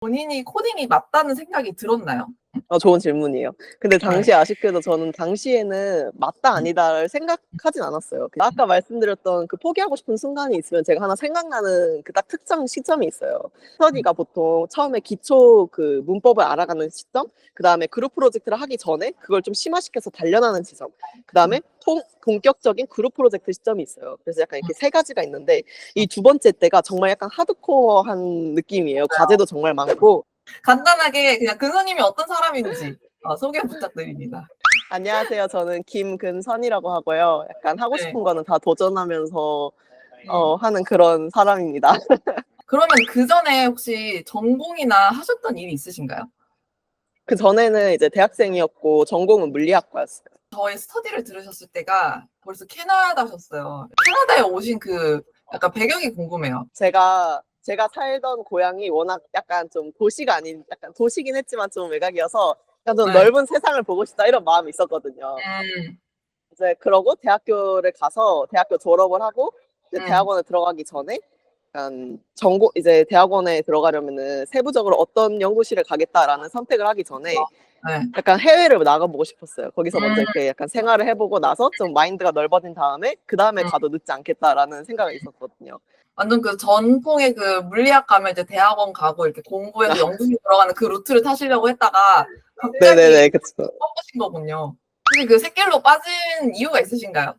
본인이 코딩이 맞다는 생각이 들었나요? 어, 좋은 질문이에요. 근데 당시 아쉽게도 저는 당시에는 맞다 아니다를 생각하진 않았어요. 그 아까 말씀드렸던 그 포기하고 싶은 순간이 있으면 제가 하나 생각나는 그 딱 특정 시점이 있어요. 스터디가 보통 처음에 기초 그 문법을 알아가는 시점, 그 다음에 그룹 프로젝트를 하기 전에 그걸 좀 심화시켜서 단련하는 지점, 그 다음에 본격적인 그룹 프로젝트 시점이 있어요. 그래서 약간 이렇게 세 가지가 있는데 이 두 번째 때가 정말 약간 하드코어한 느낌이에요. 과제도 정말 많고 간단하게 그냥 근서님이 어떤 사람인지 어, 소개 부탁드립니다. 안녕하세요. 저는 김근선이라고 하고요. 약간 하고 네. 싶은 거는 다 도전하면서 어, 하는 그런 사람입니다. 그러면 그 전에 혹시 전공이나 하셨던 일이 있으신가요? 그 전에는 이제 대학생이었고 전공은 물리학과였어요. 저의 스터디를 들으셨을 때가 벌써 캐나다셨어요. 캐나다에 오신 그 약간 배경이 궁금해요. 제가 제가 살던 고향이 워낙 약간 좀 도시가 아닌 약간 도시긴 했지만 좀 외곽이어서 약간 좀 네. 넓은 세상을 보고 싶다 이런 마음이 있었거든요. 음, 이제 그러고 대학교를 가서 대학교 졸업을 하고 이제 음. 대학원에 들어가기 전에 약간 전공 이제 대학원에 들어가려면은 세부적으로 어떤 연구실에 가겠다라는 선택을 하기 전에 네. 약간 해외를 나가보고 싶었어요. 거기서 먼저 음. 이렇게 약간 생활을 해보고 나서 좀 마인드가 넓어진 다음에 그 다음에 음. 가도 늦지 않겠다라는 생각이 있었거든요. 완전 그 전통의 그 물리학 가면 이제 대학원 가고 이렇게 공부해서 연구실 들어가는 그 루트를 타시려고 했다가 갑자기 네네네, 그쵸. 뻗으신 거군요. 혹시 그 샛길로 빠진 이유가 있으신가요?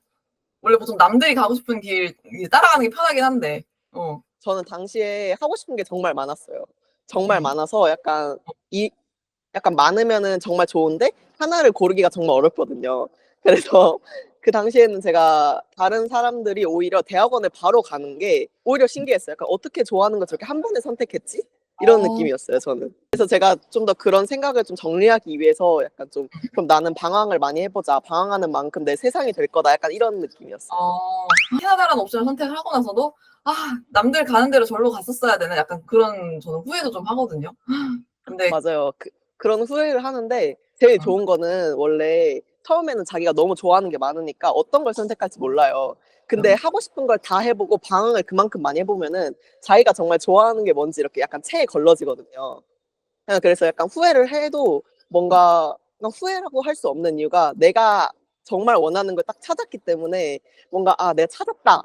원래 보통 남들이 가고 싶은 길 따라가는 게 편하긴 한데. 어. 저는 당시에 하고 싶은 게 정말 많았어요. 정말 음. 많아서 약간 이 약간 많으면은 정말 좋은데 하나를 고르기가 정말 어렵거든요. 그래서 그 당시에는 제가 다른 사람들이 오히려 대학원에 바로 가는 게 오히려 신기했어요. 약간 어떻게 좋아하는 걸 저렇게 한 번에 선택했지? 이런 어. 느낌이었어요, 저는. 그래서 제가 좀 더 그런 생각을 좀 정리하기 위해서 약간 좀 그럼 나는 방황을 많이 해보자. 방황하는 만큼 내 세상이 될 거다. 약간 이런 느낌이었어요. 어, 캐나다라는 옵션을 선택을 하고 나서도 아 남들 가는 대로 절로 갔었어야 되는 약간 그런 저는 후회도 좀 하거든요. 근데 맞아요. 그, 그런 후회를 하는데 제일 음. 좋은 거는 원래 처음에는 자기가 너무 좋아하는 게 많으니까 어떤 걸 선택할지 몰라요. 근데 음. 하고 싶은 걸 다 해보고 방황을 그만큼 많이 해보면은 자기가 정말 좋아하는 게 뭔지 이렇게 약간 체에 걸러지거든요. 그냥 그래서 약간 후회를 해도 뭔가 그냥 후회라고 할 수 없는 이유가 내가 정말 원하는 걸 딱 찾았기 때문에 뭔가 아 내가 찾았다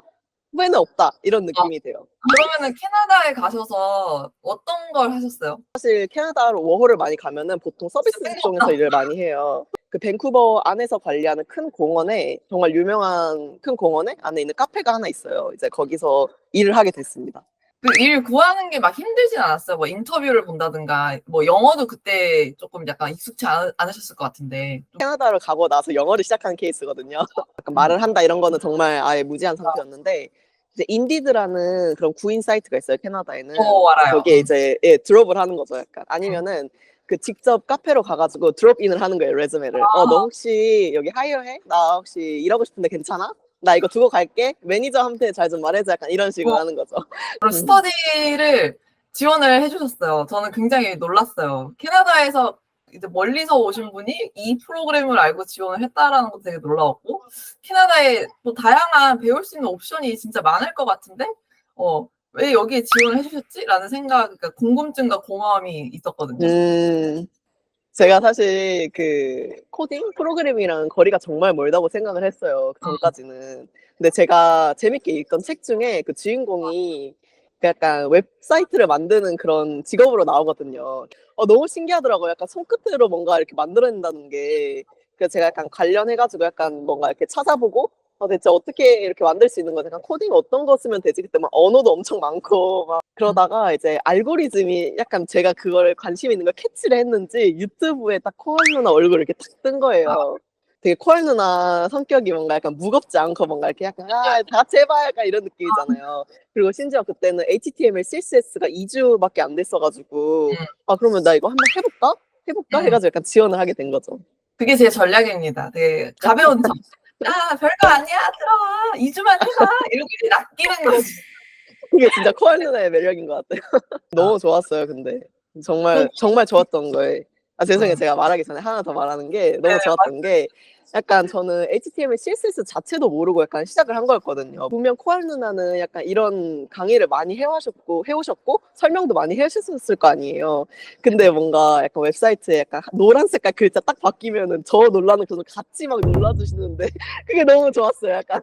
후회는 없다 이런 느낌이 돼요. 그러면은 캐나다에 가셔서 어떤 걸 하셨어요? 사실 캐나다로 워홀을 많이 가면은 보통 서비스 직종에서 일을 많이 해요. 그 밴쿠버 안에서 관리하는 큰 공원에 정말 유명한 큰 공원에 안에 있는 카페가 하나 있어요. 이제 거기서 일을 하게 됐습니다. 그 일 구하는 게 막 힘들진 않았어요. 뭐 인터뷰를 본다든가 뭐 영어도 그때 조금 약간 익숙치 않, 않으셨을 것 같은데 좀 캐나다를 가고 나서 영어를 시작한 케이스거든요. 약간 말을 한다 이런 거는 정말 아예 무지한 상태였는데 이제 인디드라는 그런 구인 사이트가 있어요. 캐나다에는. 어, 알아요. 거기에 이제 예, 드롭을 하는 거죠. 약간 아니면은 그 직접 카페로 가가지고 드롭인을 하는 거예요. 레즈메를. 어, 너 혹시 여기 하이어해? 나 혹시 일하고 싶은데 괜찮아? 나 이거 두고 갈게. 매니저한테 잘 좀 말해줘. 약간 이런 식으로 어. 하는 거죠. 그리고 스터디를 지원을 해주셨어요. 저는 굉장히 놀랐어요. 캐나다에서 이제 멀리서 오신 분이 이 프로그램을 알고 지원을 했다라는 것도 되게 놀라웠고 캐나다에 또 다양한 배울 수 있는 옵션이 진짜 많을 것 같은데 어, 왜 여기에 지원을 해주셨지? 라는 생각, 그러니까 궁금증과 고마움이 있었거든요. 음, 제가 사실 그 코딩 프로그램이랑 거리가 정말 멀다고 생각을 했어요. 그 전까지는. 근데 제가 재밌게 읽던 책 중에 그 주인공이 그 약간 웹사이트를 만드는 그런 직업으로 나오거든요. 어, 너무 신기하더라고요. 약간 손끝으로 뭔가 이렇게 만들어낸다는 게. 그래서 제가 약간 관련해가지고 약간 뭔가 이렇게 찾아보고 어, 대체 어떻게 이렇게 만들 수 있는 거지? 약간 코딩 어떤 거 쓰면 되지? 그때 막 언어도 엄청 많고 막 그러다가 이제 알고리즘이 약간 제가 그걸 관심 있는 걸 캐치를 했는지 유튜브에 딱 코알 누나 얼굴 이렇게 탁 뜬 거예요. 되게 코알 누나 성격이 뭔가 약간 무겁지 않고 뭔가 이렇게 약간 아, 다 해봐 약간 이런 느낌이잖아요. 그리고 심지어 그때는 HTML, CSS가 2주밖에 안 됐어가지고 음. 아 그러면 나 이거 한번 해볼까? 해볼까? 음. 해가지고 약간 지원을 하게 된 거죠. 그게 제 전략입니다. 되게 가벼운 척. 야, 별거 아니야. 들어와. 2주만 해봐. 이렇게 낚이는 거지. 그게 진짜 코알 누나의 매력인 것 같아요. 너무 좋았어요, 근데. 정말, 정말 좋았던 거예요. 아 죄송해요 어. 제가 말하기 전에 하나 더 말하는 게 너무 네, 좋았던 게 약간 저는 HTML, CSS 자체도 모르고 약간 시작을 한 거였거든요. 분명 코알 누나는 약간 이런 강의를 많이 해오셨고 해오셨고 설명도 많이 해주셨을 거 아니에요. 근데 뭔가 약간 웹사이트에 약간 노란 색깔 글자 딱 바뀌면은 저 놀라는 그래서 같이 막 놀라주시는데 그게 너무 좋았어요. 약간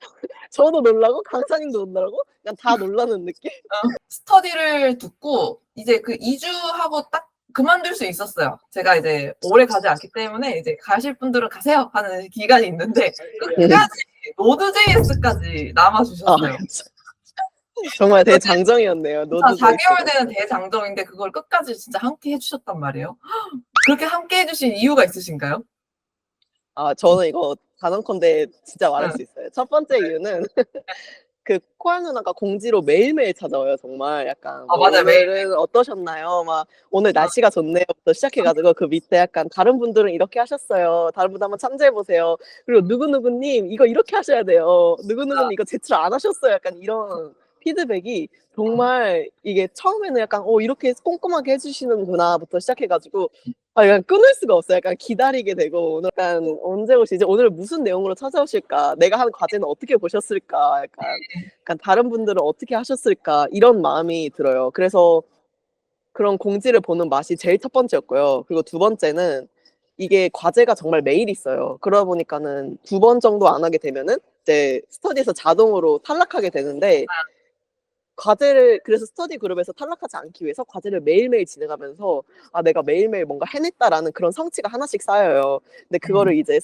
저도 놀라고 강사님도 놀라고 그냥 다 놀라는 느낌. 스터디를 듣고 이제 그 2주하고 딱 그만둘 수 있었어요. 제가 이제 오래 가지 않기 때문에 이제 가실 분들은 가세요 하는 기간이 있는데 끝까지 노드.js까지 아, 남아주셨어요. 정말 대장정이었네요. 노드 아, 4개월 되는 대장정인데 그걸 끝까지 진짜 함께 해주셨단 말이에요. 그렇게 함께 해주신 이유가 있으신가요? 아, 저는 이거 단언컨대 진짜 말할 응. 수 있어요. 첫 번째 이유는 그 코알 누나가 공지로 매일매일 찾아와요, 정말. 약간. 아, 뭐 맞아요, 매일. 오늘은 어떠셨나요? 막, 오늘 날씨가 좋네요부터 시작해가지고 그 밑에 약간 다른 분들은 이렇게 하셨어요. 다른 분들 한번 참조해 보세요. 그리고 누구누구님, 이거 이렇게 하셔야 돼요. 누구누구님 이거 제출 안 하셨어요. 약간 이런 피드백이 정말 이게 처음에는 약간, 어, 이렇게 꼼꼼하게 해주시는구나부터 시작해가지고 아, 약간 끊을 수가 없어요. 약간 기다리게 되고, 오늘 약간 언제 오시지? 오늘 무슨 내용으로 찾아오실까? 내가 한 과제는 어떻게 보셨을까? 약간, 약간 다른 분들은 어떻게 하셨을까? 이런 마음이 들어요. 그래서 그런 공지를 보는 맛이 제일 첫 번째였고요. 그리고 두 번째는 이게 과제가 정말 매일 있어요. 그러다 보니까는 두 번 정도 안 하게 되면은 이제 스터디에서 자동으로 탈락하게 되는데 과제를 그래서 스터디 그룹에서 탈락하지 않기 위해서 과제를 매일매일 진행하면서 아 내가 매일매일 뭔가 해냈다라는 그런 성취가 하나씩 쌓여요. 근데 그거를 이제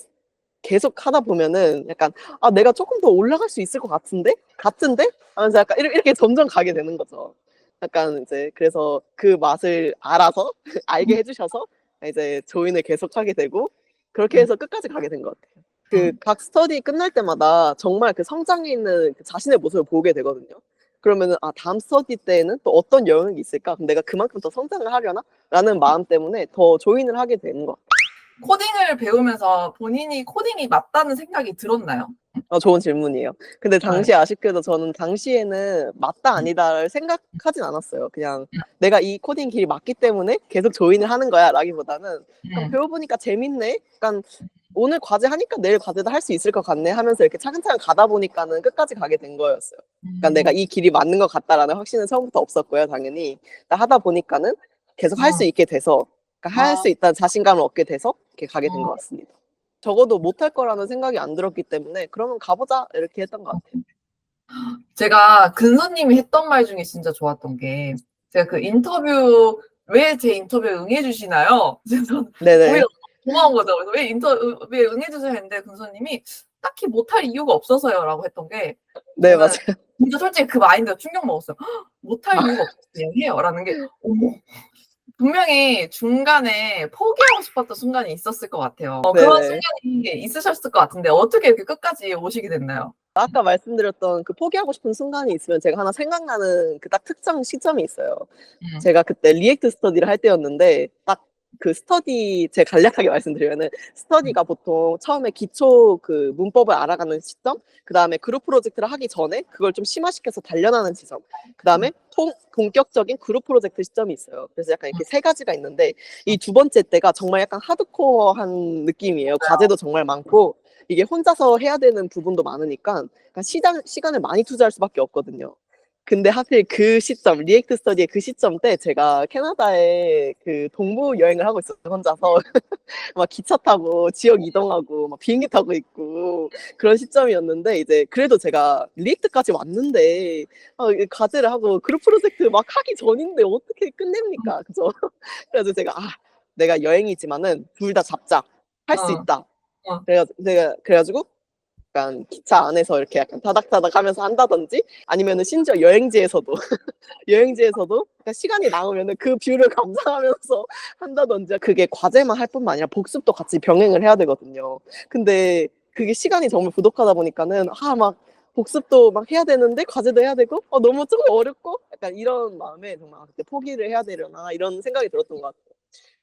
계속 하다 보면은 약간 아 내가 조금 더 올라갈 수 있을 것 같은데 같은데 하면서 약간 이렇게, 이렇게 점점 가게 되는 거죠. 약간 이제 그래서 그 맛을 알아서 알게 해주셔서 이제 조인을 계속하게 되고 그렇게 해서 끝까지 가게 된 것 같아요. 그 각 스터디 끝날 때마다 정말 그 성장해 있는 그 자신의 모습을 보게 되거든요. 그러면은 아 다음 스터디 때는 또 어떤 영역이 있을까? 그럼 내가 그만큼 더 성장을 하려나? 라는 마음 때문에 더 조인을 하게 되는 것 같아요. 코딩을 배우면서 본인이 코딩이 맞다는 생각이 들었나요? 어, 좋은 질문이에요. 근데 당시 아쉽게도 저는 당시에는 맞다 아니다를 생각하진 않았어요. 그냥 내가 이 코딩 길이 맞기 때문에 계속 조인을 하는 거야 라기보다는 음. 배워보니까 재밌네? 약간 오늘 과제 하니까 내일 과제도 할 수 있을 것 같네 하면서 이렇게 차근차근 가다 보니까는 끝까지 가게 된 거였어요. 그러니까 내가 이 길이 맞는 것 같다라는 확신은 처음부터 없었고요, 당연히. 하다 보니까는 계속 할 수 있게 돼서, 그러니까 할 아. 수 있다는 자신감을 얻게 돼서 이렇게 가게 된 어. 것 같습니다. 적어도 못할 거라는 생각이 안 들었기 때문에 그러면 가보자 이렇게 했던 것 같아요. 제가 근서님이 했던 말 중에 진짜 좋았던 게 제가 그 인터뷰 왜 제 인터뷰에 응해주시나요? 그래서 네네. 고마운 거죠. 그래서 왜 인터뷰에 응해주세요 했는데 근서님이 딱히 못할 이유가 없어서요라고 했던 게 네, 맞아요. 진짜 솔직히 그 마인드가 충격 먹었어요. 헉, 못할 이유가 없어 그냥 해요라는 게 어머 분명히 중간에 포기하고 싶었던 순간이 있었을 것 같아요. 어, 그런 네네. 순간이 있으셨을 것 같은데 어떻게 이렇게 끝까지 오시게 됐나요? 아까 말씀드렸던 그 포기하고 싶은 순간이 있으면 제가 하나 생각나는 그 딱 특정 시점이 있어요. 음. 제가 그때 리액트 스터디를 할 때였는데 딱 그 스터디 제 간략하게 말씀드리면은 스터디가 보통 처음에 기초 그 문법을 알아가는 시점, 그 다음에 그룹 프로젝트를 하기 전에 그걸 좀 심화시켜서 단련하는 지점, 그 다음에 통 본격적인 그룹 프로젝트 시점이 있어요. 그래서 약간 이렇게 세 가지가 있는데 이 두 번째 때가 정말 약간 하드코어한 느낌이에요. 과제도 정말 많고 이게 혼자서 해야 되는 부분도 많으니까 시간 시간을 많이 투자할 수밖에 없거든요. 근데 하필 그 시점, 리액트 스터디의 그 시점 때 제가 캐나다에 그 동부 여행을 하고 있었어요, 혼자서. 막 기차 타고 지역 이동하고 막 비행기 타고 있고 그런 시점이었는데 이제 그래도 제가 리액트까지 왔는데 아, 이 과제를 하고 그룹 프로젝트 막 하기 전인데 어떻게 끝냅니까? 그죠? 그래서 제가 아, 내가 여행이지만은 둘 다 잡자. 할수 어. 있다. 어. 그래가 내가 그래가지고 약간 기차 안에서 이렇게 약간 다닥다닥 하면서 한다든지 아니면은 심지어 여행지에서도 여행지에서도 시간이 남으면은 그 뷰를 감상하면서 한다든지 그게 과제만 할 뿐만 아니라 복습도 같이 병행을 해야 되거든요. 근데 그게 시간이 정말 부족하다 보니까는 아 막 복습도 막 해야 되는데 과제도 해야 되고 어, 너무 조금 어렵고 약간 이런 마음에 정말 아, 그때 포기를 해야 되려나 이런 생각이 들었던 것 같아요.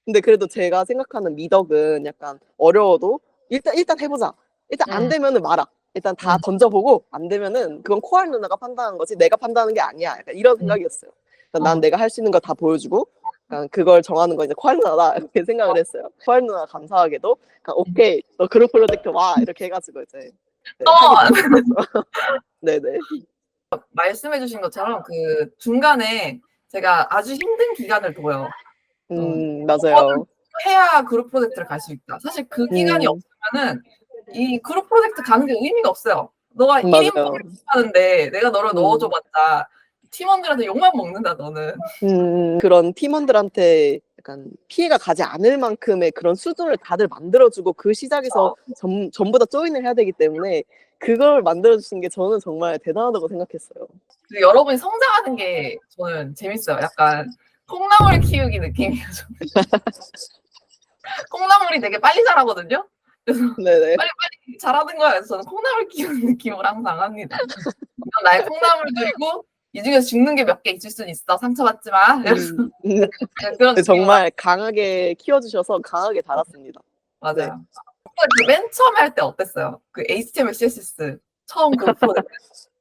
근데 그래도 제가 생각하는 미덕은 약간 어려워도 일단 일단 해보자. 일단 안 음. 되면은 말아. 일단 다 음. 던져보고 안 되면은 그건 코알 누나가 판단하는 거지 내가 판단하는 게 아니야. 약간 이런 음. 생각이었어요. 그러니까 난 어. 내가 할 수 있는 거 다 보여주고 약간 그걸 정하는 거 이제 ኳ 누나다 이렇게 생각을 했어요. ኳ 누나 감사하게도 그냥 오케이 너 그룹 프로젝트 와 이렇게 해가지고 이제 네, 하게 됐었어. 네네. 말씀해주신 것처럼 그 중간에 제가 아주 힘든 기간을 둬요. 음 맞아요. 해야 그룹 프로젝트를 갈 수 있다. 사실 그 기간이 음. 없으면은 이 그룹 프로젝트 가는 게 의미가 없어요. 너가 음, 1인 맞아요. 하는데 내가 너를 음. 넣어줘봤자 팀원들한테 욕만 먹는다 너는. 음, 그런 팀원들한테 약간 피해가 가지 않을 만큼의 그런 수준을 다들 만들어주고 그 시작에서 전, 전부 다 조인을 해야 되기 때문에 그걸 만들어주신 게 저는 정말 대단하다고 생각했어요. 그리고 여러분이 성장하는 게 저는 재밌어요. 약간 콩나물 키우기 느낌이에요. 저는. 콩나물이 되게 빨리 자라거든요. 네네. 잘하는 거야. 그래서 저는 콩나물 키우는 느낌을 항상 합니다. 나의 콩나물들이고 이 중에서 죽는 게 몇 개 있을 수는 있어. 상처받지 마. 음, 음, 그냥 그런 느낌. 정말 강하게 키워주셔서 강하게 달았습니다. 맞아요. 네. 그맨 처음에 할 때 어땠어요? 그 HTML, CSS 처음 그룹 프로젝트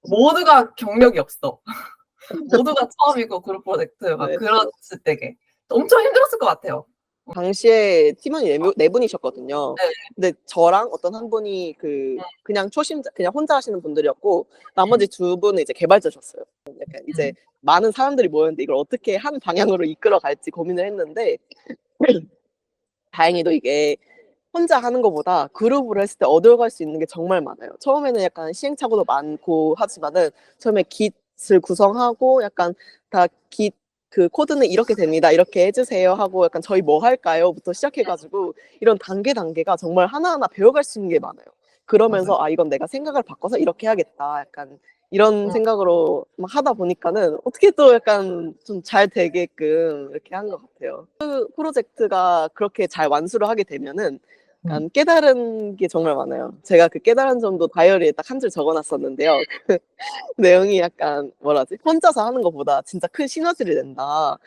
모두가 경력이 없어. 모두가 처음이고 그룹 프로젝트 막 네. 그랬을 때게 엄청 힘들었을 것 같아요. 당시에 팀원이 네, 분- 네 분이셨거든요. 네. 근데 저랑 어떤 한 분이 그 그냥 초심자, 그냥 혼자 하시는 분들이었고 나머지 두 분은 이제 개발자셨어요. 약간 이제 많은 사람들이 모였는데 이걸 어떻게 한 방향으로 이끌어 갈지 고민을 했는데 다행히도 이게 혼자 하는 것보다 그룹으로 했을 때 얻어갈 수 있는 게 정말 많아요. 처음에는 약간 시행착오도 많고 하지만은 처음에 깃을 구성하고 약간 다 깃 그 코드는 이렇게 됩니다. 이렇게 해주세요 하고 약간 저희 뭐 할까요?부터 시작해가지고 이런 단계 단계가 정말 하나하나 배워갈 수 있는 게 많아요. 그러면서 아 이건 내가 생각을 바꿔서 이렇게 해야겠다. 약간 이런 어. 생각으로 막 하다 보니까는 어떻게 또 약간 좀 잘 되게끔 이렇게 한 것 같아요. 그 프로젝트가 그렇게 잘 완수를 하게 되면은 약간 깨달은 게 정말 많아요. 제가 그 깨달은 점도 다이어리에 딱 한 줄 적어놨었는데요. 그 내용이 약간 뭐라지? 혼자서 하는 것보다 진짜 큰 시너지를 낸다.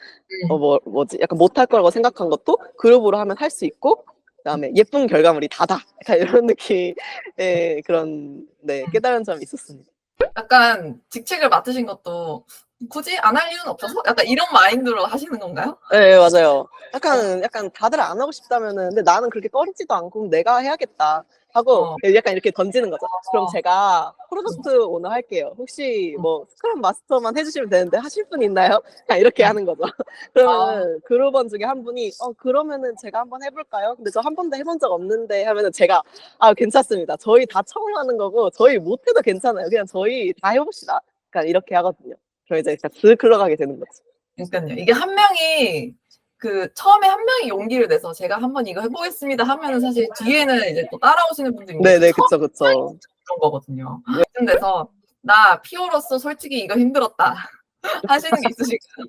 어, 뭐, 뭐지? 약간 못할 거라고 생각한 것도 그룹으로 하면 할 수 있고, 그다음에 예쁜 결과물이 다다. 약간 이런 느낌의 그런 네 깨달은 점이 있었습니다. 약간 직책을 맡으신 것도 굳이 안 할 이유는 없어서 약간 이런 마인드로 하시는 건가요? 네 맞아요. 약간 약간 다들 안 하고 싶다면은 근데 나는 그렇게 꺼리지도 않고 그럼 내가 해야겠다 하고 어. 약간 이렇게 던지는 거죠. 그럼 어. 제가 프로젝트 오너 할게요. 혹시 뭐 스크럼 마스터만 해주시면 되는데 하실 분 있나요? 그냥 이렇게 하는 거죠. 그러면은 그룹원 중에 한 분이 어 그러면은 제가 한번 해볼까요? 근데 저 한 번도 해본 적 없는데 하면은 제가 아 괜찮습니다. 저희 다 처음 하는 거고 저희 못해도 괜찮아요. 그냥 저희 다 해봅시다. 약간 이렇게 하거든요. 그럼 이제 약간 슥 흘러가게 되는 거죠. 그러니까요. 이게 한 명이 그 처음에 한 명이 용기를 내서 제가 한번 이거 해보겠습니다 하면은 사실 뒤에는 이제 또 따라오시는 분들이 네네 그쵸 그쵸. 그런 거거든요. 이쯤 돼서 나 피오로서 솔직히 이거 힘들었다 하시는 게 있으실까요?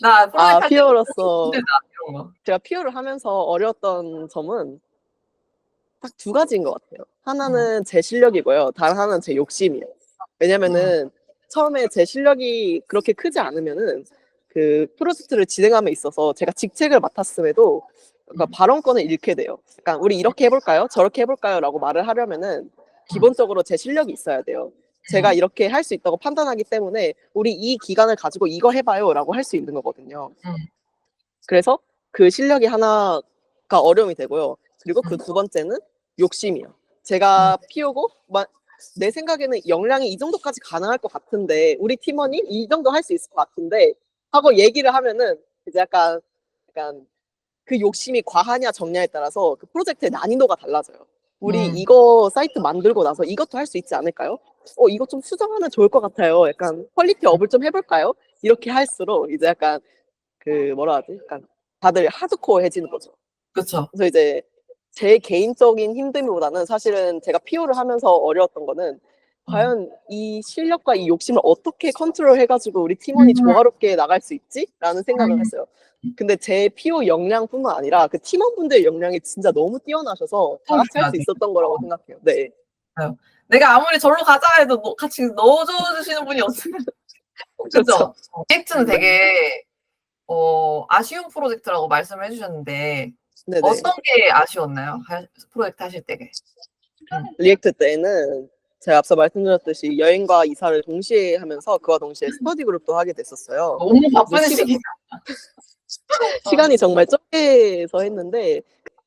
나아 거. 제가 피어를 하면서 어려웠던 점은 딱 두 가지인 것 같아요. 하나는 제 실력이고요. 다른 하나는 제 욕심이에요. 왜냐면은 처음에 제 실력이 그렇게 크지 않으면은 그 프로젝트를 진행함에 있어서 제가 직책을 맡았음에도 그러니까 음. 발언권을 잃게 돼요. 약간 우리 이렇게 해볼까요? 저렇게 해볼까요? 라고 말을 하려면은 기본적으로 제 실력이 있어야 돼요. 제가 이렇게 할 수 있다고 판단하기 때문에 우리 이 기간을 가지고 이거 해봐요 라고 할 수 있는 거거든요. 음. 그래서 그 실력이 하나가 어려움이 되고요. 그리고 그 음. 두 번째는 욕심이요. 제가 피우고 마- 내 생각에는 역량이 이 정도까지 가능할 것 같은데 우리 팀원이 이 정도 할 수 있을 것 같은데 하고 얘기를 하면은 이제 약간 약간 그 욕심이 과하냐 적냐에 따라서 그 프로젝트의 난이도가 달라져요. 우리 음. 이거 사이트 만들고 나서 이것도 할 수 있지 않을까요? 어 이거 좀 수정하면 좋을 것 같아요. 약간 퀄리티 업을 좀 해볼까요? 이렇게 할수록 이제 약간 그 뭐라 하지? 약간 다들 하드코어해지는 거죠. 그렇죠. 그래서 이제 제 개인적인 힘듦보다는 사실은 제가 피오를 하면서 어려웠던 거는 과연 이 실력과 이 욕심을 어떻게 컨트롤 해가지고 우리 팀원이 음. 조화롭게 나갈 수 있지? 라는 생각을 음. 했어요. 근데 제 피오 역량뿐만 아니라 그 팀원분들의 역량이 진짜 너무 뛰어나셔서 다 같이 할수 맞아요. 있었던 거라고 생각해요. 네. 내가 아무리 절로 가자 해도 너- 같이 넣어줘 주시는 분이 없으면 그렇죠. 프로젝트는 되게 어, 아쉬운 프로젝트라고 말씀을 해주셨는데 네네. 어떤 게 아쉬웠나요? 하- 프로젝트 하실 때게. 리액트 때는 제가 앞서 말씀드렸듯이 여행과 이사를 동시에 하면서 그와 동시에 스터디 그룹도 하게 됐었어요. 너무 바쁜 뭐 시간- 시기. 시간이 정말 적게서 했는데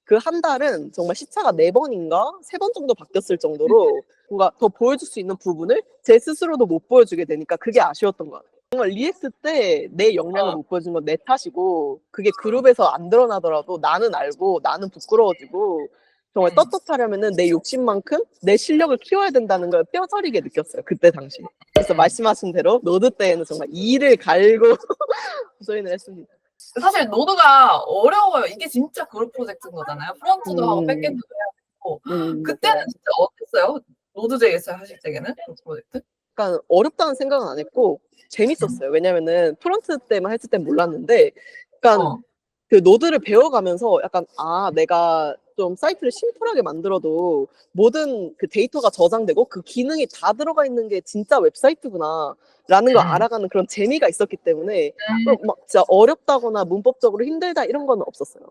그 한 달은 정말 시차가 네 번인가 세 번 정도 바뀌었을 정도로 뭔가 더 보여줄 수 있는 부분을 제 스스로도 못 보여주게 되니까 그게 아쉬웠던 것 같아요. 정말 리액스 때 내 역량을 어. 못 보여준 건 내 탓이고 그게 그룹에서 안 드러나더라도 나는 알고 나는 부끄러워지고 정말 음. 떴떴하려면은 내 욕심만큼 내 실력을 키워야 된다는 걸 뼈저리게 느꼈어요. 그때 당시. 그래서 말씀하신 대로 노드 때에는 정말 이를 갈고 조인을 했습니다. 사실 노드가 어려워요. 이게 진짜 그룹 프로젝트인 거잖아요. 프론트도 하고 음. 백엔드도 해야 되고. 음, 그때는. 진짜 어땠어요? 노드.js 하실 때에는 프로젝트? 약간 어렵다는 생각은 안 했고 재밌었어요. 왜냐면은 프론트 때만 했을 땐 몰랐는데 약간 어. 그 노드를 배워가면서 약간 아 내가 좀 사이트를 심플하게 만들어도 모든 그 데이터가 저장되고 그 기능이 다 들어가 있는 게 진짜 웹사이트구나 라는 걸 음. 알아가는 그런 재미가 있었기 때문에 음. 또막 진짜 어렵다거나 문법적으로 힘들다 이런 건 없었어요.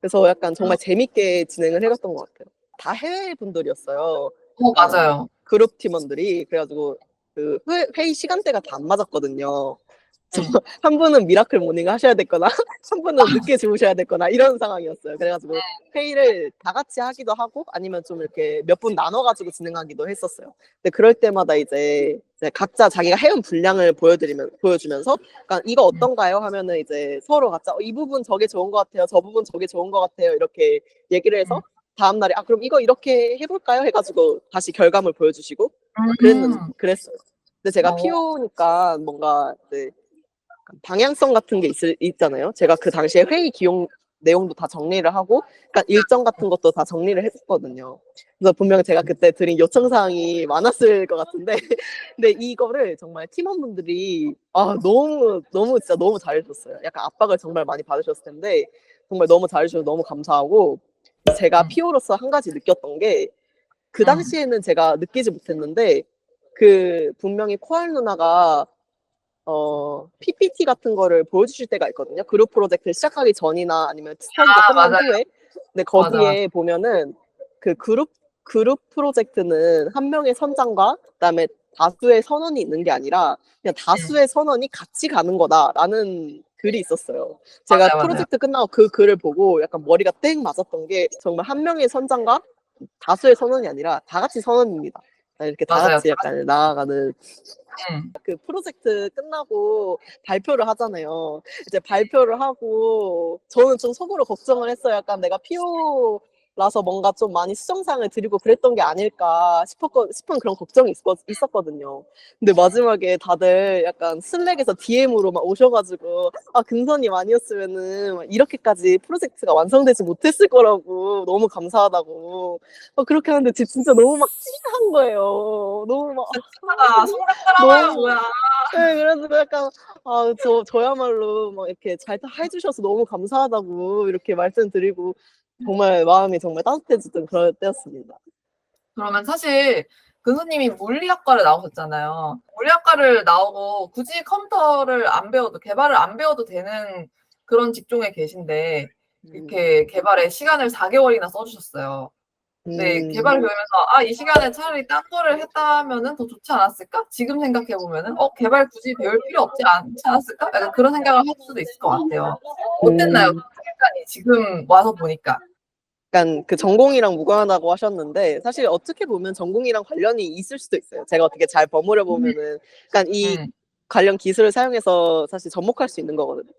그래서 약간 정말 재밌게 진행을 해갔던 것 같아요. 다 해외 분들이었어요. 어, 맞아요. 그룹 팀원들이 그래가지고 그 회, 회의 시간대가 다 안 맞았거든요. 저- 음. 한 분은 미라클 모닝 하셔야 됐거나 한 분은 늦게 주무셔야 됐거나 이런 상황이었어요. 그래가지고 회의를 다 같이 하기도 하고 아니면 좀 이렇게 몇 분 나눠가지고 진행하기도 했었어요. 근데 그럴 때마다 이제, 이제 각자 자기가 해온 분량을 보여드리면 보여주면서 그러니까 이거 어떤가요? 하면은 이제 서로 각자 어, 이 부분 저게 좋은 것 같아요. 저 부분 저게 좋은 것 같아요. 이렇게 얘기를 해서 다음 날에 아 그럼 이거 이렇게 해볼까요? 해가지고 다시 결과물 보여주시고 그랬는 음. 그랬어요. 근데 제가 어. PO니까 뭔가 약간 방향성 같은 게 있, 있잖아요. 제가 그 당시에 회의 기용 내용도 다 정리를 하고, 그러니까 일정 같은 것도 다 정리를 했었거든요. 그래서 분명 제가 그때 드린 요청 사항이 많았을 것 같은데, 근데 이거를 정말 팀원분들이 아 너무 너무 진짜 너무 잘해줬어요. 약간 압박을 정말 많이 받으셨을 텐데 정말 너무 잘해주셔서 너무 감사하고 제가 음. PO로서 한 가지 느꼈던 게그 음. 당시에는 제가 느끼지 못했는데 그 분명히 코알 누나가 어 PPT 같은 거를 보여주실 때가 있거든요. 그룹 프로젝트 시작하기 전이나 아니면 스터디가 아, 끝난 맞아요. 후에. 근데 거기에 보면은 그 그룹 그룹 프로젝트는 한 명의 선장과 그다음에 다수의 선언이 있는 게 아니라 그냥 다수의 선언이 같이 가는 거다라는 글이 있었어요. 제가 맞아요. 프로젝트 끝나고 그 글을 보고 약간 머리가 땡 맞았던 게 정말 한 명의 선장과 다수의 선언이 아니라 다 같이 선언입니다. 이렇게 다 맞아요. 같이 약간 나아가는 음. 그 프로젝트 끝나고 발표를 하잖아요. 이제 발표를 하고 저는 좀 속으로 걱정을 했어요. 약간 내가 PO 라서 뭔가 좀 많이 수정사항을 드리고 그랬던 게 아닐까 싶었거, 싶은 그런 걱정이 있었, 있었거든요. 근데 마지막에 다들 약간 슬랙에서 DM으로 막 오셔가지고 아 근선님 아니었으면은 막 이렇게까지 프로젝트가 완성되지 못했을 거라고 너무 감사하다고 막 그렇게 하는데 지- 진짜 너무 막 찡한 거예요. 너무 막 아, 성적하라고요, 너무- 뭐야. 네, 그래서 약간 아, 저 저야말로 막 이렇게 잘 해주셔서 너무 감사하다고 이렇게 말씀드리고 정말 마음이 정말 따뜻해지던 그럴 때였습니다. 그러면 사실 근수님이 물리학과를 나오셨잖아요. 물리학과를 나오고 굳이 컴퓨터를 안 배워도 개발을 안 배워도 되는 그런 직종에 계신데 이렇게 개발에 시간을 4개월이나 써주셨어요. 근데 음, 개발 배우면서 아 이 시간에 차라리 딴 거를 했다면은 더 좋지 않았을까? 지금 생각해 보면은 어 개발 굳이 배울 필요 없지 않지 않았을까? 약간 그런 생각을 할 수도 있을 것 같아요. 어땠나요? 음, 그 시간이 지금 와서 보니까. 약간 그 전공이랑 무관하다고 하셨는데 사실 어떻게 보면 전공이랑 관련이 있을 수도 있어요. 제가 어떻게 잘 버무려 보면은 약간 이 음. 관련 기술을 사용해서 사실 접목할 수 있는 거거든요.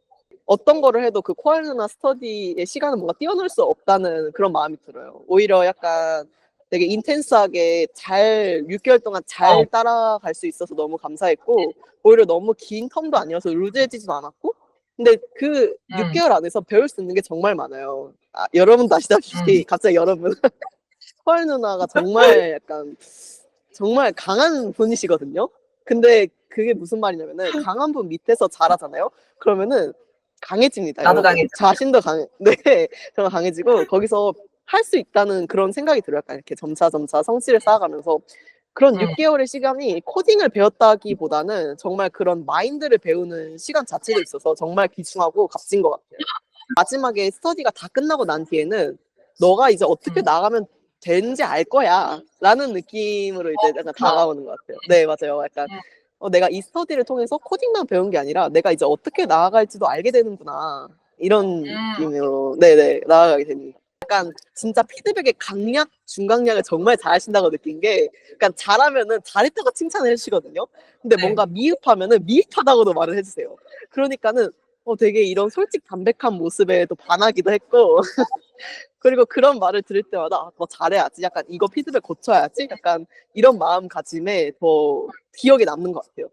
어떤 거를 해도 그 코알루나 스터디의 시간을 뭔가 띄워놓을 수 없다는 그런 마음이 들어요. 오히려 약간 되게 인텐스하게 잘 6개월 동안 잘 어. 따라갈 수 있어서 너무 감사했고 오히려 너무 긴 텀도 아니어서 루즈해지지도 않았고 근데 그 음. 6개월 안에서 배울 수 있는 게 정말 많아요. 아, 여러분도 아시다시피 갑자기 여러분 코알 누나가 정말 약간 정말 강한 분이시거든요. 근데 그게 무슨 말이냐면은 강한 분 밑에서 잘하잖아요. 그러면은 강해집니다. 나도. 강해져. 자신도 강해. 네, 정말 강해지고 거기서 할 수 있다는 그런 생각이 들어요. 약간 이렇게 점차 점차 성취를 쌓아가면서 그런 음. 6개월의 시간이 코딩을 배웠다기보다는 정말 그런 마인드를 배우는 시간 자체도 있어서 정말 귀중하고 값진 것 같아요. 마지막에 스터디가 다 끝나고 난 뒤에는 너가 이제 어떻게 음. 나가면 되는지 알 거야 라는 느낌으로 이제 약간. 다가오는 것 같아요. 네, 맞아요. 약간 음. 어, 내가 이 스터디를 통해서 코딩만 배운 게 아니라 내가 이제 어떻게 나아갈지도 알게 되는구나 이런 음. 느낌으로 네네 나아가게 됩니다. 약간 진짜 피드백의 강약 중강약을 정말 잘하신다고 느낀 게 약간 잘하면은 잘했다고 칭찬을 해주시거든요. 근데 네. 뭔가 미흡하면은 미흡하다고도 말을 해주세요. 그러니까는 어 되게 이런 솔직 담백한 모습에 또 반하기도 했고 그리고 그런 말을 들을 때마다 아, 더 잘해야지 약간 이거 피드백 고쳐야지 약간 이런 마음가짐에 더 기억에 남는 것 같아요.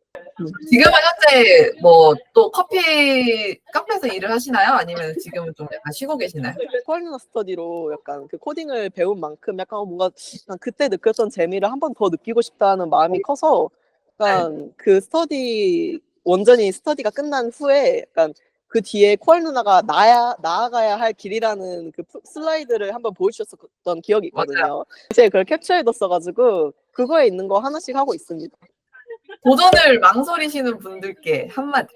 지금은 현재 뭐 또 커피 카페에서 일을 하시나요? 아니면 지금은 좀 약간 쉬고 계시나요? 코알리나 스터디로 약간 그 코딩을 배운 만큼 약간 뭔가 약간 그때 느꼈던 재미를 한 번 더 느끼고 싶다는 마음이 커서 약간 그 스터디 완전히 스터디가 끝난 후에 약간 그 뒤에 코알 누나가 나야 나아가야 할 길이라는 그 프- 슬라이드를 한번 보여주셨었던 기억이 있거든요. 이제 그걸 캡처해뒀어가지고 그거에 있는 거 하나씩 하고 있습니다. 도전을 망설이시는 분들께 한마디.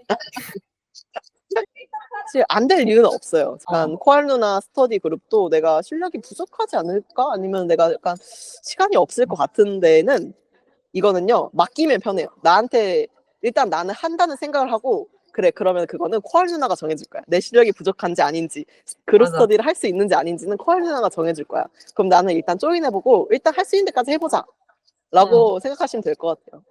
사실 안 될 이유는 없어요. 약간 코알 누나 스터디 그룹도 내가 실력이 부족하지 않을까? 아니면 내가 약간 시간이 없을 것 같은 데는 이거는요, 맡기면 편해요. 나한테 일단 나는 한다는 생각을 하고 그래 그러면 그거는 코알 누나가 정해줄 거야. 내 실력이 부족한지 아닌지 그룹 맞아. 스터디를 할 수 있는지 아닌지는 코알 누나가 정해줄 거야. 그럼 나는 일단 조인해보고 일단 할 수 있는 데까지 해보자. 라고 생각하시면 될 것 같아요.